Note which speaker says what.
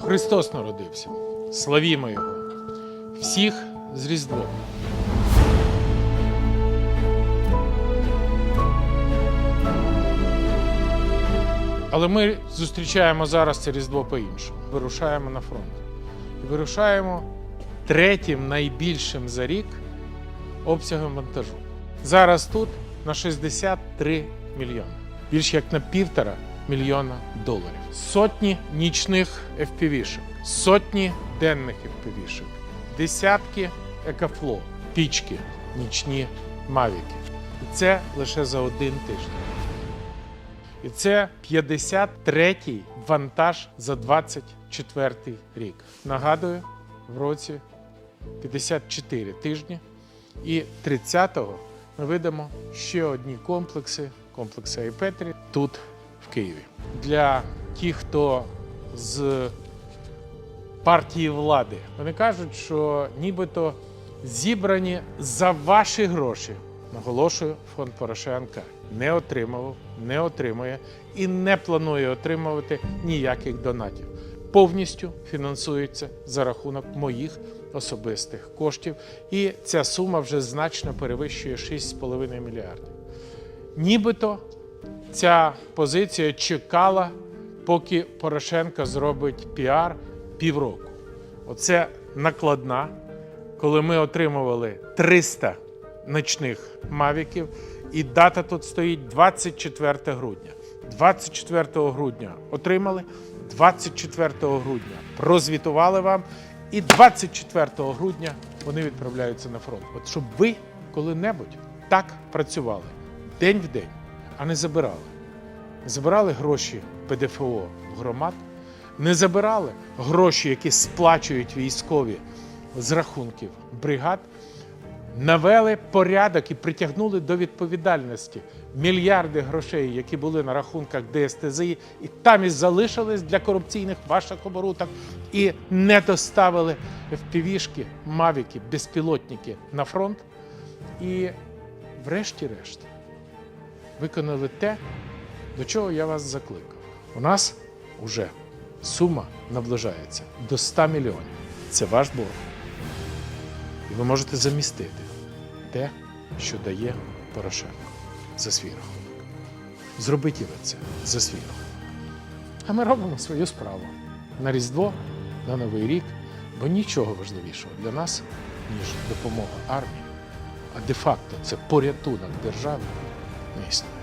Speaker 1: Христос народився. Славімо Його. Всіх з Різдвом. Але ми зустрічаємо зараз це Різдво по-іншому. Вирушаємо на фронт. І вирушаємо третім найбільшим за рік обсягом вантажу. Зараз тут на 63 мільйони. Більш як на півтора мільйона доларів. Сотні нічних FPV-шок, сотні денних FPV-шок, десятки екафло, пічки, нічні мавіки. І це лише за один тиждень. І це 53-й вантаж за 24 рік. Нагадую, в році 54 тижні. І 30-го ми видамо ще одні комплекси, комплекси Айпетрі тут, Києві. Для тих, хто з партії влади, вони кажуть, що нібито зібрані за ваші гроші. Наголошую, фонд Порошенка не отримував, не отримує і не планує отримувати ніяких донатів. Повністю фінансується за рахунок моїх особистих коштів, і ця сума вже значно перевищує 6,5 мільярдів. Нібито ця позиція чекала, поки Порошенко зробить піар півроку. Оце накладна, коли ми отримували 300 ночних мавіків, і дата тут стоїть 24 грудня. 24 грудня отримали, 24 грудня прозвітували вам, і 24 грудня вони відправляються на фронт. От щоб ви коли-небудь так працювали день в день, а не забирали. Не забирали гроші ПДФО громад, не забирали гроші, які сплачують військові з рахунків бригад, навели порядок і притягнули до відповідальності мільярди грошей, які були на рахунках ДСТЗІ, і там і залишились для корупційних ваших оборудок, і не доставили впівішки, мавіки, безпілотники на фронт. І, врешті-решт, виконали те, до чого я вас закликав. У нас вже сума наближається до 100 мільйонів. Це ваш борг. І ви можете замістити те, що дає Порошенко за свій рахунок. Зробіть ви це за свій рахунок. А ми робимо свою справу на Різдво, на Новий рік, бо нічого важливішого для нас, ніж допомога армії, а де-факто це порятунок держави не існує.